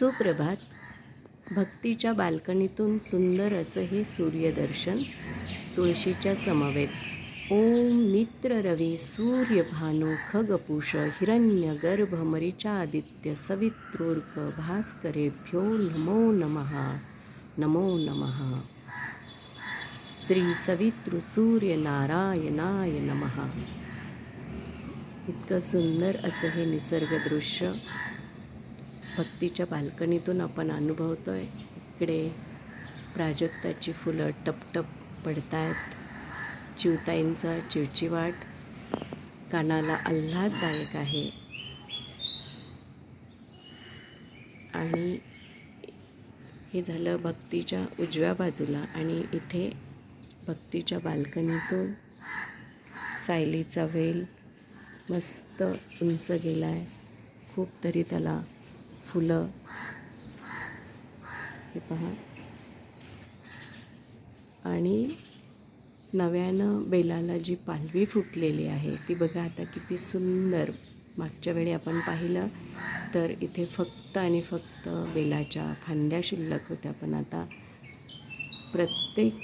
सुप्रभात. भक्तीच्या बाल्कनीतून सुंदर असं हे सूर्यदर्शन तुळशीच्या समवेत. ओम मित्र रवी सूर्य भानू खगपुष हिरण्य गर्भ मरिचादित्य सवित्रोर्क भास्करेभ्यो नमो नमः नमो नमः. श्री सवितृ सूर्य नारायणाय नमः. इतकं सुंदर असं हे निसर्गदृश्य भक्तीच्या बाल्कनीतून आपण अनुभवतो आहे इकडे प्राजक्ताची फुलं टपटप पडत आहेत चिवताईंचा चिवचिवाट कानाला आल्हाददायक आहे. आणि हे झालं भक्तीच्या उजव्या बाजूला आणि इथे भक्तीच्या बाल्कनीतून सायलीचा वेल मस्त उंच गेला आहे खूप तरी त्याला फुलं. हे पहा. आणि नव्यानं बेलाला जी पालवी फुटलेली आहे ती बघा आता किती सुंदर. मागच्या वेळी आपण पाहिलं तर इथे फक्त आणि फक्त बेलाच्या फांद्या शिल्लक होत्या पण आता प्रत्येक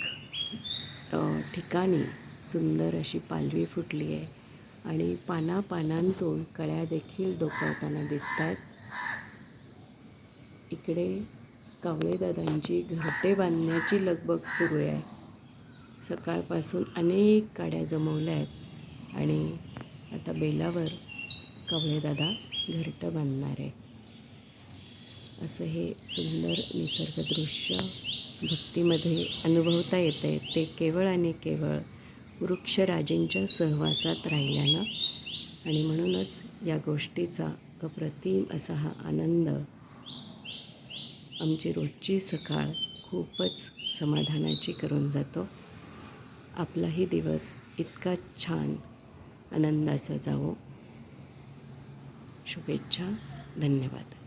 ठिकाणी सुंदर अशी पालवी फुटली आहे. आणि पानापानांतून कळ्या देखील डोकावताना दिसत आहेत इकडे कावळेदादांची घरटे बांधण्याची लगबग सुरू आहे. सकाळपासून अनेक काड्या जमवल्या आहेत आणि आता बेलावर कावळेदादा घरटं बांधणार आहे असं हे सुंदर निसर्गदृश्य भक्तीमध्ये अनुभवता येतं आहे ते केवळ आणि केवळ वृक्षराजेंच्या सहवासात राहिल्यानं आणि म्हणूनच या गोष्टीचा अप्रतिम असा हा आनंद आमची रोजची सकाळ खूपच समाधानाची करून जातो. आपलाही दिवस इतका छान आनंदाचा जावो. शुभेच्छा धन्यवाद.